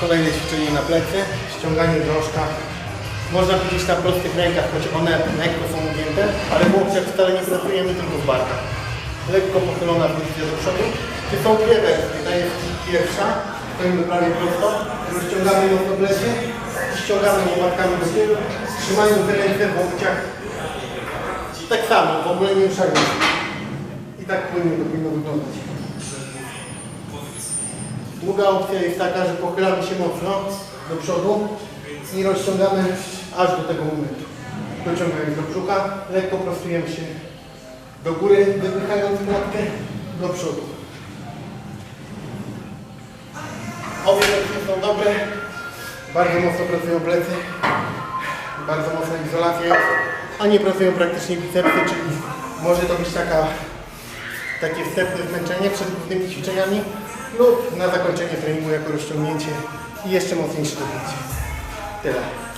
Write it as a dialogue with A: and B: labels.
A: Kolejne ćwiczenie na plecy, ściąganie drążka. Można powiedzieć na prostych rękach, choć one lekko są ugięte, ale w łokciach wcale nie pracujemy, tylko w barkach. Lekko pochylona pozycja do przodu. Czy są dwie jest pierwsza, stoimy prawie prosto, rozciągamy mocno plecy, ściągamy łopakami do tyłu, trzymając ręce w łokciach. Tak samo, w ogóle nie ruszając. I tak płynnie to powinno wyglądać. Druga opcja jest taka, że pochylamy się mocno do przodu i rozciągamy aż do tego momentu. Dociągając do brzucha, lekko prostujemy się do góry, wypychając klatkę do przodu. Obie wersje są dobre, bardzo mocno pracują plecy, bardzo mocna izolacja a nie pracują praktycznie bicepsy, czyli może to być taka takie wstępne zmęczenie przed głównymi ćwiczeniami lub na zakończenie treningu jako rozciągnięcie i jeszcze mocniejsze dopięcie. Tyle.